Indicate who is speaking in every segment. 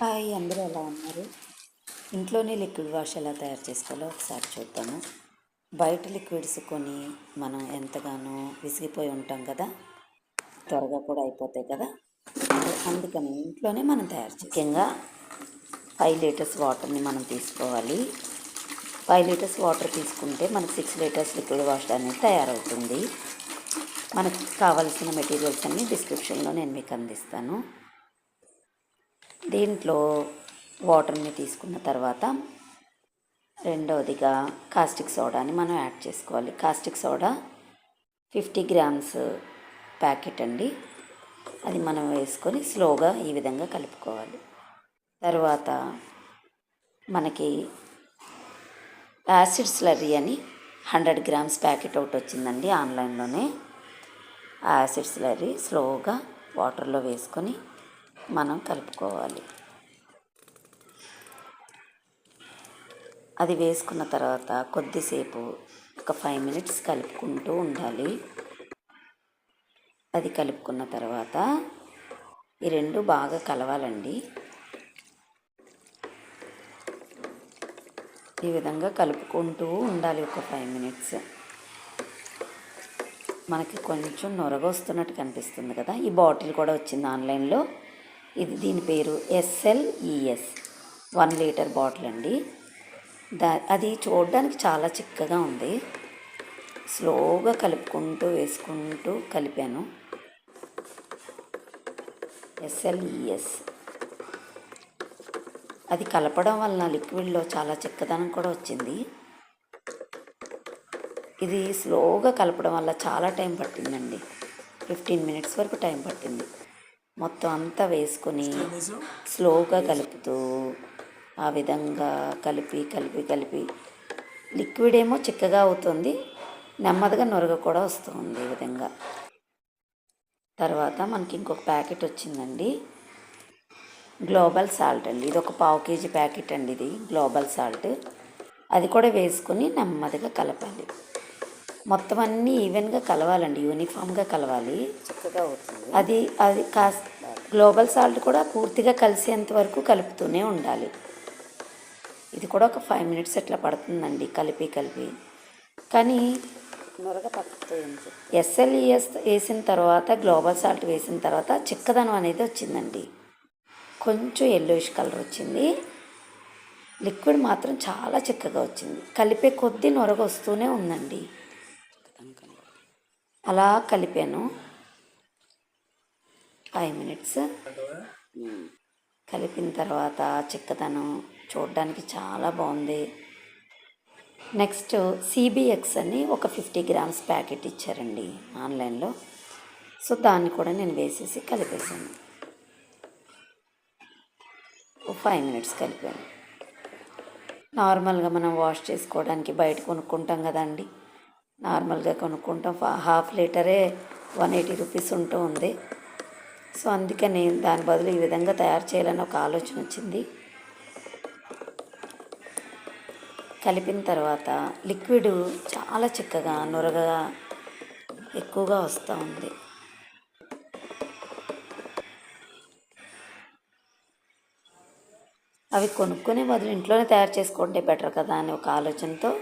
Speaker 1: Hi అందరూ ఎలా ఉన్నారు? ఇంట్లోనే లిక్విడ్ వాష్ ఎలా తయారు చేసుకోవాలో ఒకసారి చూద్దాము. బయట లిక్విడ్స్ కొని మనం ఎంతగానో విసిగిపోయి ఉంటాం కదా త్వరగా కూడా అయిపోతాయి కదా. అందుకని ఇంట్లోనే మనం తయారు ముఖ్యంగా ఫైవ్ లీటర్స్ వాటర్ని మనం తీసుకోవాలి. ఫైవ్ లీటర్స్ వాటర్ తీసుకుంటే మనకు సిక్స్ లీటర్స్ లిక్విడ్ వాష్ అనేది తయారవుతుంది. మనకు కావలసిన మెటీరియల్స్ అన్నీ డిస్క్రిప్షన్లో నేను మీకు అందిస్తాను. దీంట్లో వాటర్ని తీసుకున్న తర్వాత రెండవదిగా కాస్టిక్ సోడాని మనం యాడ్ చేసుకోవాలి. Caustic soda fifty grams packet అండి. అది మనం వేసుకొని స్లోగా ఈ విధంగా కలుపుకోవాలి. తర్వాత మనకి యాసిడ్ స్లర్రీ అని హండ్రెడ్ గ్రామ్స్ ప్యాకెట్ ఒకటి వచ్చిందండి ఆన్లైన్లోనే. యాసిడ్ స్లర్రీ స్లోగా వాటర్లో వేసుకొని మనం కలుపుకోవాలి. అది వేసుకున్న తర్వాత కొద్దిసేపు ఒక ఫైవ్ మినిట్స్ కలుపుకుంటూ ఉండాలి. అది కలుపుకున్న తర్వాత ఈ రెండు బాగా కలవాలండి. ఈ విధంగా కలుపుకుంటూ ఉండాలి ఒక ఫైవ్ మినిట్స్ మనకి కొంచెం నొరగొస్తున్నట్టు కనిపిస్తుంది కదా? ఈ బాటిల్ కూడా వచ్చింది ఆన్లైన్లో. ఇది దీని పేరు ఎస్ఎల్ఈఎస్. వన్ లీటర్ బాటిల్ అండి. దా అది చూడడానికి చాలా చిక్కగా ఉంది. స్లోగా కలుపుకుంటూ వేసుకుంటూ కలిపాను. ఎస్ఎల్ఈఎస్. అది కలపడం వలన లిక్విడ్లో చాలా చిక్కదనం కూడా వచ్చింది. ఇది స్లోగా కలపడం వల్ల చాలా టైం పట్టిందండి. ఫిఫ్టీన్ మినిట్స్ వరకు టైం పట్టింది. మొత్తం అంతా వేసుకొని స్లోగా కలుపుతూ ఆ విధంగా కలిపి కలిపి కలిపి. లిక్విడ్ ఏమో చిక్కగా అవుతుంది నెమ్మదిగా నొరగ కూడా వస్తుంది ఈ విధంగా. తర్వాత మనకి ఇంకొక ప్యాకెట్ వచ్చిందండి. గ్లోబల్ సాల్ట్ అండి. ఇది ఒక పావు కేజీ ప్యాకెట్ అండి ఇది గ్లోబల్ సాల్ట్. అది కూడా వేసుకొని నెమ్మదిగా కలపాలి. మొత్తం అన్నీ ఈవెన్గా కలవాలండి యూనిఫామ్గా కలవాలి.
Speaker 2: చిక్కగా అవుతుంది.
Speaker 1: అది అది కాస్త గ్లోబల్ సాల్ట్ కూడా పూర్తిగా కలిసేంత వరకు కలుపుతూనే ఉండాలి. ఇది కూడా ఒక ఫైవ్ మినిట్స్ ఎట్లా పడుతుందండి కలిపి కలిపి. కానీ ఎస్ఎల్ఈఎస్ వేసిన తర్వాత గ్లోబల్ సాల్ట్ వేసిన తర్వాత చిక్కదనం అనేది వచ్చిందండి. కొంచెం ఎల్లోయిష్ కలర్ వచ్చింది. లిక్విడ్ మాత్రం చాలా చిక్కగా వచ్చింది. కలిపే కొద్దీ నొరగ వస్తూనే ఉందండి. అలా కలిపాను. ఫైవ్ మినిట్స్ కలిపిన తర్వాత చిక్కదనం చూడడానికి చాలా బాగుంది. నెక్స్ట్ సిబిఎక్స్ అని ఒక ఫిఫ్టీ గ్రామ్స్ ప్యాకెట్ ఇచ్చారండి ఆన్లైన్లో. సో దాన్ని కూడా నేను వేసేసి కలిపేసాను ఫైవ్ మినిట్స్ కలిపాను. నార్మల్గా మనం వాష్ చేసుకోవడానికి బయట కొనుక్కుంటాం కదండి. నార్మల్గా కొనుక్కుంటాం. ఫా- హాఫ్ లీటరే వన్ ఎయిటీ రూపీస్ ఉంటూ ఉంది. సో అందుకని దాని బదులు ఈ విధంగా తయారు చేయాలని ఒక ఆలోచన వచ్చింది. కలిపిన తర్వాత లిక్విడ్ చాలా చిక్కగా నురగగా ఎక్కువగా వస్తూ ఉంది. అవి కొనుక్కునే బదులు ఇంట్లోనే తయారు చేసుకుంటే బెటర్ కదా అని ఒక ఆలోచనతో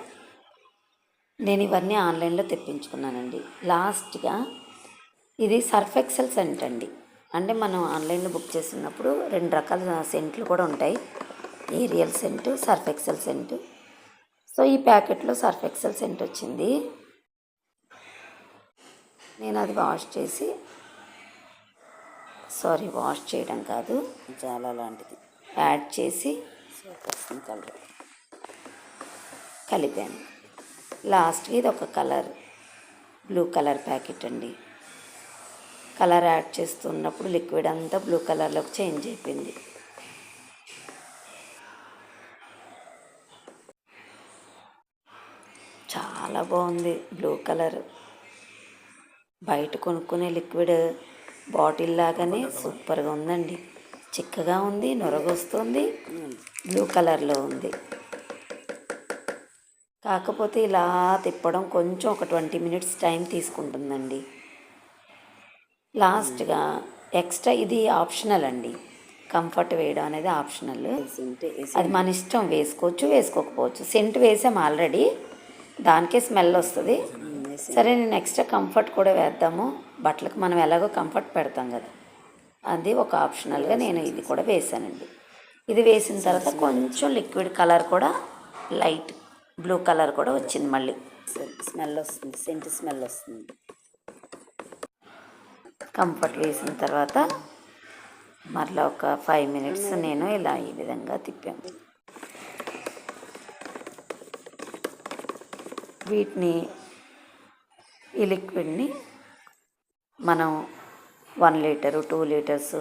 Speaker 1: నేను ఇవన్నీ ఆన్లైన్లో తెప్పించుకున్నానండి. లాస్ట్గా ఇది సర్ఫ్ ఎక్సెల్ సెంట్ అండి. అంటే మనం ఆన్లైన్లో బుక్ చేసుకున్నప్పుడు రెండు రకాల సెంట్లు కూడా ఉంటాయి. Ariel scent Surf Excel scent. So ఈ ప్యాకెట్లో సర్ఫ్ ఎక్సెల్ సెంట్ వచ్చింది. నేను అది వాష్ చేసి సారీ వాష్ చేయడం కాదు
Speaker 2: చాలా లాంటిది.
Speaker 1: యాడ్ చేసి
Speaker 2: కలర్
Speaker 1: కలిపాను. లాస్ట్ ఇది ఒక కలర్. బ్లూ కలర్ ప్యాకెట్ అండి. కలర్ యాడ్ చేస్తున్నప్పుడు లిక్విడ్ అంతా బ్లూ కలర్లోకి చేంజ్ అయిపోయింది. చాలా బాగుంది బ్లూ కలర్. బయట కొనుక్కునే లిక్విడ్ బాటిల్ లాగానే సూపర్గా ఉందండి. చిక్కగా ఉంది నొరగొస్తుంది బ్లూ కలర్లో ఉంది. కాకపోతే ఇలా తిప్పడం కొంచెం ఒక ట్వంటీ మినిట్స్ టైం తీసుకుంటుందండి. లాస్ట్గా ఎక్స్ట్రా ఇది ఆప్షనల్ అండి. కంఫర్ట్ వేయడం అనేది ఆప్షనల్. అది మన ఇష్టం వేసుకోవచ్చు వేసుకోకపోవచ్చు. సెంట్ వేసాం ఆల్రెడీ. దానికే స్మెల్ వస్తుంది.
Speaker 2: వేసి
Speaker 1: సరే నేను ఎక్స్ట్రా కంఫర్ట్ కూడా వేద్దాము. బట్టలకు మనం ఎలాగో కంఫర్ట్ పెడతాం కదా. అది ఒక ఆప్షనల్గా నేను ఇది కూడా వేసానండి. ఇది వేసిన తర్వాత కొంచెం లిక్విడ్ కలర్ కూడా లైట్ బ్లూ కలర్ కూడా వచ్చింది మళ్ళీ.
Speaker 2: స్మెల్ వస్తుంది సెంట్ స్మెల్ వస్తుంది.
Speaker 1: కంఫర్ట్ వేసిన తర్వాత మరలా ఒక ఫైవ్ మినిట్స్ నేను ఇలా ఈ విధంగా తిప్పాను. వీటిని ఈ లిక్విడ్ని మనం one litre two litres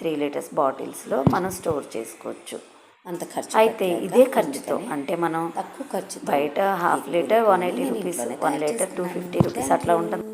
Speaker 1: three litres బాటిల్స్లో మనం స్టోర్ చేసుకోవచ్చు.
Speaker 2: అంత ఖర్చు
Speaker 1: అయితే ఇదే ఖర్చుతో అంటే మనం
Speaker 2: తక్కువ ఖర్చు
Speaker 1: బయట half litre one eighty rupees one litre two fifty rupees అట్లా ఉంటుంది.